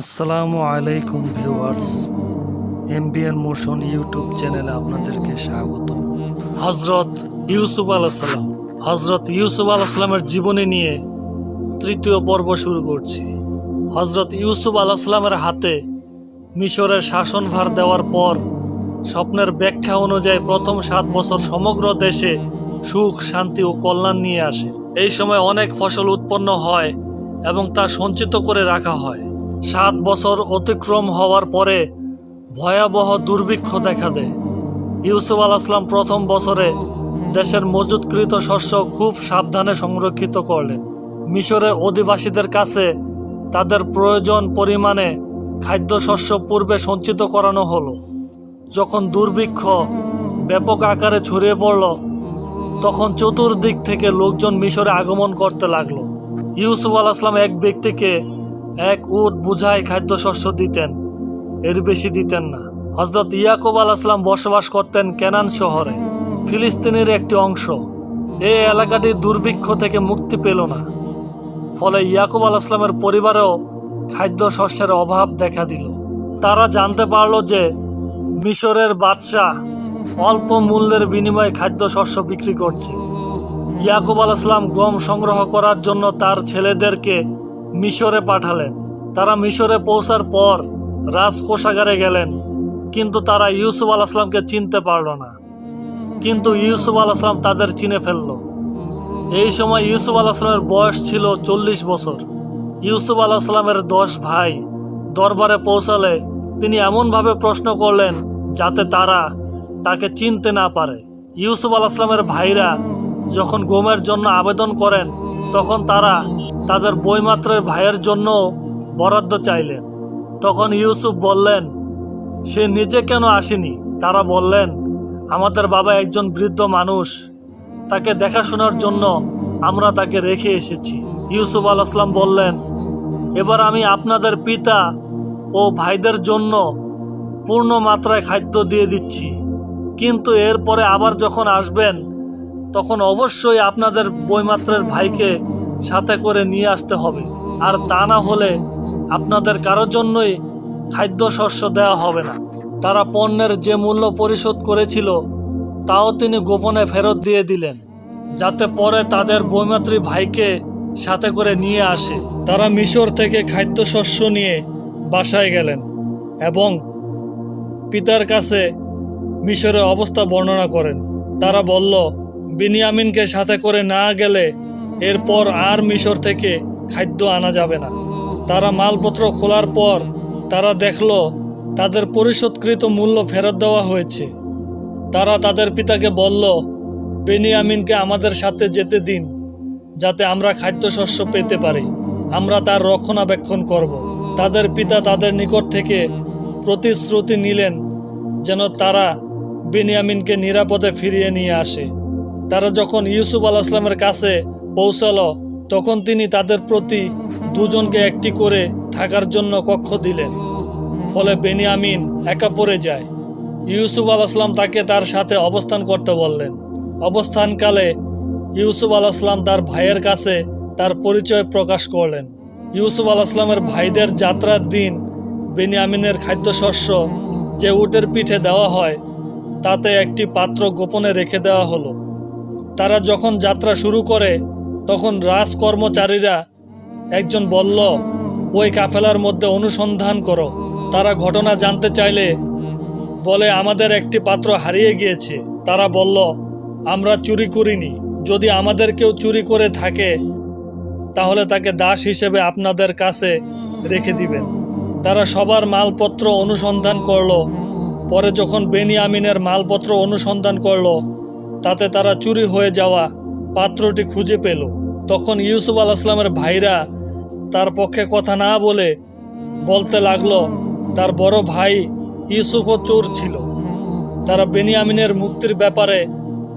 আসসালামু আলাইকুম viewers, MBN motion YouTube চ্যানেলে আপনাদেরকে স্বাগত। হজরত ইউসুফ আলাইসাল্লাম হজরত ইউসুফ আলাইসাল্লামের জীবনী নিয়ে তৃতীয় পর্ব শুরু করছি। হজরত ইউসুফ আলাইসাল্লামের হাতে মিশরের শাসনভার দেওয়ার পর স্বপ্নের ব্যাখ্যা অনুযায়ী প্রথম সাত বছর সমগ্র দেশে সুখ, শান্তি ও কল্যাণ নিয়ে আসে। এই সময় অনেক ফসল উৎপন্ন হয় এবং তা সঞ্চিত করে রাখা হয়। সাত বছর অতিক্রম হওয়ার পরে ভয়াবহ দুর্ভিক্ষ দেখা দেয়। ইউসুফ আল আসলাম প্রথম বছরে দেশের মজুতকৃত শস্য খুব সাবধানে সংরক্ষিত করলেন। মিশরের অধিবাসীদের কাছে তাদের প্রয়োজন পরিমাণে খাদ্যশস্য পূর্বে সঞ্চিত করানো হলো। যখন দুর্ভিক্ষ ব্যাপক আকারে ছড়িয়ে পড়ল, তখন চতুর্দিক থেকে লোকজন মিশরে আগমন করতে লাগল। ইউসুফ আল আসলাম এক ব্যক্তিকে এক উট বুঝাই খাদ্যশস্য দিতেন, এর বেশি দিতেন না। হজরত ইয়াকুব আল আসলাম বসবাস করতেন কেনান শহরে, ফিলিস্তিনের একটি অংশ। এই এলাকাটি দুর্ভিক্ষ থেকে মুক্তি পেল না। ফলে ইয়াকুব আল আসলামের পরিবারেও খাদ্যশস্যের অভাব দেখা দিল। তারা জানতে পারল যে মিশরের বাদশাহ অল্প মূল্যের বিনিময়ে খাদ্যশস্য বিক্রি করছে। ইয়াকুব আল আসলাম গম সংগ্রহ করার জন্য তার ছেলেদেরকে মিশরে পাঠালেন। তারা মিশরে পৌঁছার পর রাজকোষাগারে গেলেন, কিন্তু তারা ইউসুফ আল আসলামকে চিনতে পারল না। কিন্তু ইউসুফ আল আসলাম তাদের চিনে ফেলল। এই সময় ইউসুফ আল আসলামের বয়স ছিল চল্লিশ বছর। ইউসুফ আল আসলামের দশ ভাই দরবারে পৌঁছালে তিনি এমনভাবে প্রশ্ন করলেন যাতে তারা তাকে চিনতে না পারে। ইউসুফ আল আসলামের ভাইরা যখন গমের জন্য আবেদন করেন, তখন তারা তাদের বইমাত্রের ভাইয়ের জন্য বরাদ্দ চাইলেন। তখন ইউসুফ বললেন, সে নিজে কেন আসেনি? তারা বললেন, আমাদের বাবা একজন বৃদ্ধ মানুষ। তাকে দেখাশোনার জন্য আমরা তাকে রেখে এসেছি। ইউসুফ আল আসলাম বললেন, এবার আমি আপনাদের পিতা ও ভাইদের জন্য পূর্ণ মাত্রায় খাদ্য দিয়ে দিচ্ছি। কিন্তু এরপরে আবার যখন আসবেন, তখন অবশ্যই আপনাদের বইমাত্রের ভাইকে সাথে করে নিয়ে আসতে হবে। আর তা না হলে আপনাদের কারোর জন্যই খাদ্যশস্য দেওয়া হবে না। তারা পণ্যের যে মূল্য পরিশোধ করেছিল, তাও তিনি গোপনে ফেরত দিয়ে দিলেন, যাতে পরে তাদের বইমাত্রী ভাইকে সাথে করে নিয়ে আসে। তারা মিশর থেকে খাদ্যশস্য নিয়ে বাসায় গেলেন এবং পিতার কাছে মিশরের অবস্থা বর্ণনা করেন। তারা বলল, বিনিয়ামিনকে সাথে করে না গেলে এরপর আর মিশর থেকে খাদ্য আনা যাবে না। তারা মালপত্র খোলার পর তারা দেখল, তাদের পরিশোধকৃত মূল্য ফেরত দেওয়া হয়েছে। তারা তাদের পিতাকে বলল, বেনিয়ামিনকে আমাদের সাথে যেতে দিন, যাতে আমরা খাদ্যশস্য পেতে পারি। আমরা তার রক্ষণাবেক্ষণ করব। তাদের পিতা তাদের নিকট থেকে প্রতিশ্রুতি নিলেন যেন তারা বেনিয়ামিনকে নিরাপদে ফিরিয়ে নিয়ে আসে। তারা যখন ইউসুফ আল আসলামের কাছে পৌঁছালো, তখন তিনি তাদের প্রতি দুজনকে একটি করে থাকার জন্য কক্ষ দিলেন। ফলে বেনিয়ামিন একা পড়ে যায়। ইউসুফ আল আসলাম তাকে তার সাথে অবস্থান করতে বললেন। অবস্থানকালে ইউসুফ আসলাম তার ভাইয়ের কাছে তার পরিচয় প্রকাশ করলেন। ইউসুফ আসলামের ভাইদের যাত্রার দিন বেনিয়ামিনের খাদ্যশস্য যে উটের পিঠে দেওয়া হয়, তাতে একটি পাত্র গোপনে রেখে দেওয়া হলো। তারা যখন যাত্রা শুরু করে তখন রাজ কর্মচারীরা একজন বলল, ওই কাফেলার মধ্যে অনুসন্ধান করো। তারা ঘটনা জানতে চাইলে বলে, আমাদের একটি পাত্র হারিয়ে গিয়েছে। তারা বলল, আমরা চুরি করিনি। যদি আমাদের কেউ চুরি করে থাকে, তাহলে তাকে দাস হিসেবে আপনাদের কাছে রেখে দিবেন। তারা সবার মালপত্র অনুসন্ধান করল। পরে যখন বেনিয়ামিনের মালপত্র অনুসন্ধান করল, তাতে তারা চুরি হয়ে যাওয়া পাত্রটি খুঁজে পেল। তখন ইউসুফ আল আসলামের ভাইরা তার পক্ষে কথা না বলে বলতে লাগল, তার বড় ভাই ইউসুফও চোর ছিল। তারা বেনিয়ামিনের মুক্তির ব্যাপারে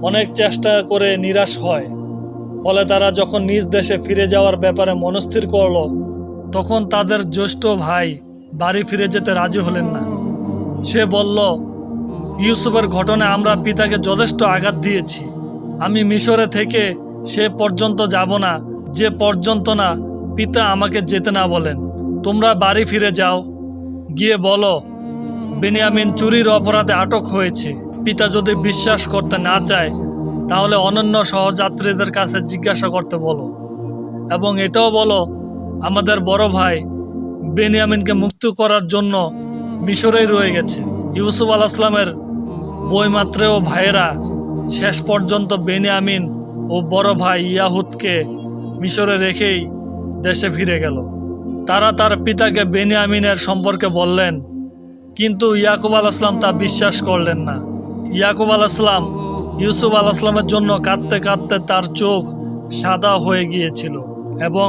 অনেক চেষ্টা করে নিরাশ হয়। ফলে তারা যখন নিজ দেশে ফিরে যাওয়ার ব্যাপারে মনস্থির করল, তখন তাদের জ্যেষ্ঠ ভাই বাড়ি ফিরে যেতে রাজি হলেন না। সে বলল, ইউসুফের ঘটনায় আমরা পিতাকে যথেষ্ট আঘাত দিয়েছি। আমি মিশরে থেকে সে পর্যন্ত যাব না, যে পর্যন্ত না পিতা আমাকে যেতে না বলেন। তোমরা বাড়ি ফিরে যাও। গিয়ে বলো, বেনিয়ামিন চুরির অপরাধে আটক হয়েছে। পিতা যদি বিশ্বাস করতে না চায়, তাহলে অনন্য সহযাত্রীদের কাছে জিজ্ঞাসা করতে বলো। এবং এটাও বলো, আমাদের বড় ভাই বেনিয়ামিনকে মুক্ত করার জন্য মিশরেই রয়ে গেছে। ইউসুফ আল আসলামের বইমাত্রেও ভাইয়েরা শেষ পর্যন্ত বেনিয়ামিন ও বড় ভাই ইয়াহুদকে মিশরে রেখেই দেশে ফিরে গেল। তারা তার পিতাকে বেনিয়ামিনের সম্পর্কে বললেন, কিন্তু ইয়াকুব আসলাম তা বিশ্বাস করলেন না। ইয়াকুব আসলাম ইউসুফ আল আসলামের জন্য কাঁদতে কাঁদতে তার চোখ সাদা হয়ে গিয়েছিল এবং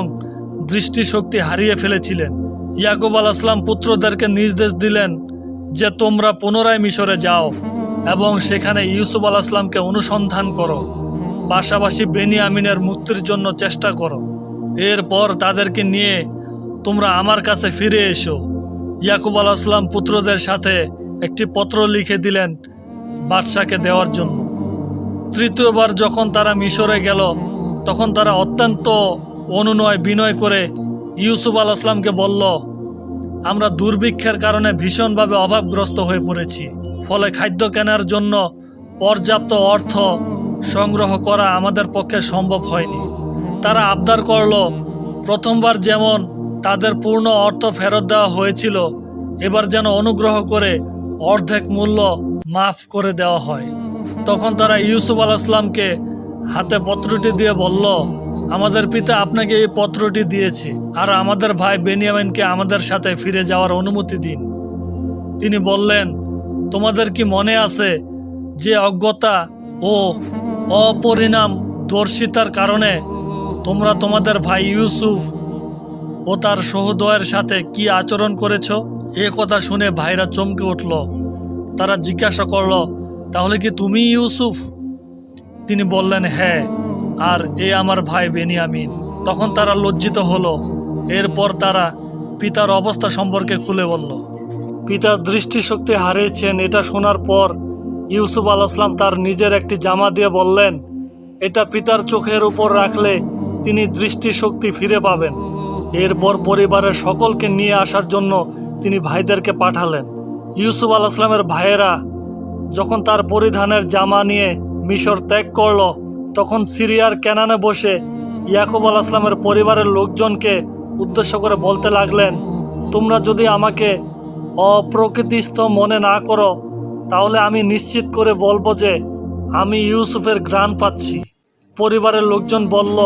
দৃষ্টিশক্তি হারিয়ে ফেলেছিলেন। ইয়াকুব আসলাম পুত্রদেরকে নির্দেশ দিলেন যে, তোমরা পুনরায় মিশরে যাও। এবং সেখানে ইউসুফ আল আসলামকে অনুসন্ধান করো। পাশাপাশি বেনিয়ামিনের মুক্তির জন্য চেষ্টা করো। এরপর তাদেরকে নিয়ে তোমরা আমার কাছে ফিরে এসো। ইয়াকুব আল আসলাম পুত্রদের সাথে একটি পত্র লিখে দিলেন বাদশাকে দেওয়ার জন্য। তৃতীয়বার যখন তারা মিশরে গেল, তখন তারা অত্যন্ত অনুনয় বিনয় করে ইউসুফ আল আসলামকে বলল, আমরা দুর্ভিক্ষের কারণে ভীষণভাবে অভাবগ্রস্ত হয়ে পড়েছি। ফলে খাদ্য কেনার জন্য পর্যাপ্ত অর্থ সংগ্রহ করা আমাদের পক্ষে সম্ভব হয়নি। তারা আবদার করল, প্রথমবার যেমন তাদের পূর্ণ অর্থ ফেরত দেওয়া হয়েছিল, এবার যেন অনুগ্রহ করে অর্ধেক মূল্য মাফ করে দেওয়া হয়। তখন তারা ইউসুফ আল আসলামকে হাতে পত্রটি দিয়ে বলল, আমাদের পিতা আপনাকে এই পত্রটি দিয়েছে, আর আমাদের ভাই বেনিয়ামিনকে আমাদের সাথে ফিরে যাওয়ার অনুমতি দিন। তিনি বললেন তোমাদের কি মনে আছে যে অজ্ঞতা ও অপরিণাম দর্শিতার কারণে তোমরা তোমাদের ভাই ইউসুফ ও তার সহোদয়ের সাথে কি আচরণ করেছ? এ কথা শুনে ভাইরা চমকে উঠল। তারা জিজ্ঞাসা করল, তাহলে কি তুমি ইউসুফ? তিনি বললেন হ্যাঁ আর এ আমার ভাই বেনিয়ামিন। তখন তারা লজ্জিত হলো। এরপর তারা পিতার অবস্থা সম্পর্কে খুলে বলল পিতার দৃষ্টিশক্তি হারিয়েছেন, এটা শোনার পর ইউসুফ আল আসলাম তার নিজের একটি জামা দিয়ে বললেন, এটা পিতার চোখের উপর রাখলে তিনি দৃষ্টিশক্তি ফিরে পাবেন। এরপর পরিবারের সকলকে নিয়ে আসার জন্য তিনি ভাইদেরকে পাঠালেন। ইউসুফ আল আসলামের ভাইয়েরা যখন তার পরিধানের জামা নিয়ে মিশর ত্যাগ করল, তখন সিরিয়ার ক্যানানে বসে ইয়াকুব আসলামের পরিবারের লোকজনকে উদ্দেশ্য করে বলতে লাগলেন, তোমরা যদি আমাকে অপ্রকৃতিস্থ মনে না করো, তাহলে আমি নিশ্চিত করে বলব যে আমি ইউসুফের গ্রাণ পাচ্ছি। পরিবারের লোকজন বলল,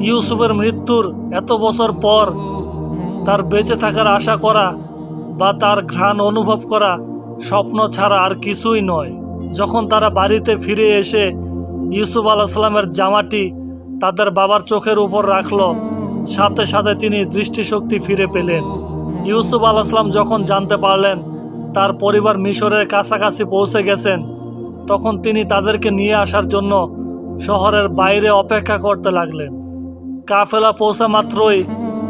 ইউসুফের মৃত্যুর এত বছর পর তার বেঁচে থাকার আশা করা বা তার ঘ্রাণ অনুভব করা স্বপ্ন ছাড়া আর কিছুই নয়। যখন তারা বাড়িতে ফিরে এসে ইউসুফ আলাইসাল্লামের জামাটি তাদের বাবার চোখের উপর রাখল, সাথে সাথে তিনি দৃষ্টিশক্তি ফিরে পেলেন। ইউসুফ আলাইসলাম যখন জানতে পারলেন তার পরিবার মিশরের কাছাকাছি পৌঁছে গেছেন, তখন তিনি তাদেরকে নিয়ে আসার জন্য শহরের বাইরে অপেক্ষা করতে লাগলেন। কাফেলা পৌঁছা মাত্রই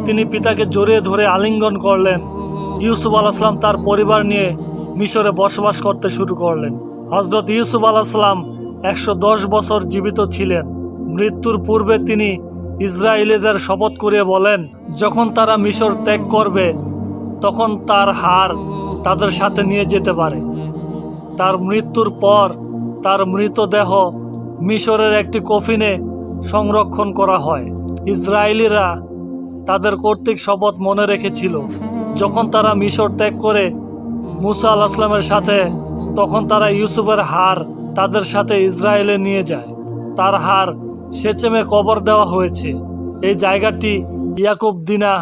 তিনি পিতাকে জড়িয়ে ধরে আলিঙ্গন করলেন। ইউসুফ আলাইসলাম তার পরিবার নিয়ে মিশরে বসবাস করতে শুরু করলেন। হজরত ইউসুফ আলাইসলাম একশো দশ বছর জীবিত ছিলেন। মৃত্যুর পূর্বে তিনি ইসরায়েলিদের শপথ করিয়ে বলেন, যখন তারা মিশর ত্যাগ করবে তখন তার হার তাদের সাথে নিয়ে যেতে পারে। তার মৃত্যুর পর তার মৃতদেহ মিশরের একটি কফিনে সংরক্ষণ করা হয়। ইসরায়েলিরা তাদের কর্তৃক শপথ মনে রেখেছিল। যখন তারা মিশর ত্যাগ করে মুসা আল আসলামের সাথে, তখন তারা ইউসুফের হার তাদের সাথে ইসরায়েলে নিয়ে যায়। তার হার সেচেমে কবর দেওয়া হয়েছে। এই জায়গাটি ইয়াকুব দিনা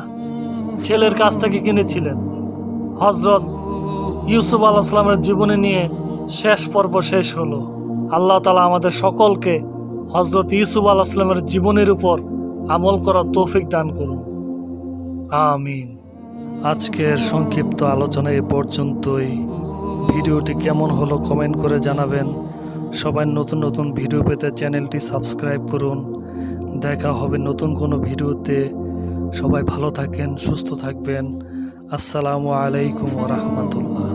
ছেলের কাছ থেকে কিনেছিলেন। হজরত ইউসুফ আল আসলামের জীবনী নিয়ে শেষ পর্ব শেষ হলো। আল্লাহ তালা আমাদের সকলকে হজরত ইউসুফ আল আসলামের জীবনের উপর আমল করার তৌফিক দান করুন। আমিন। আজকের সংক্ষিপ্ত আলোচনা এ পর্যন্তই। ভিডিওটি কেমন হলো কমেন্ট করে জানাবেন। সবাই নতুন নতুন ভিডিও পেতে চ্যানেলটি সাবস্ক্রাইব করুন। দেখা হবে নতুন কোনো ভিডিওতে। সবাই ভালো থাকেন সুস্থ থাকবেন। আসসালামু আলাইকুম রহমতুল্লাহ।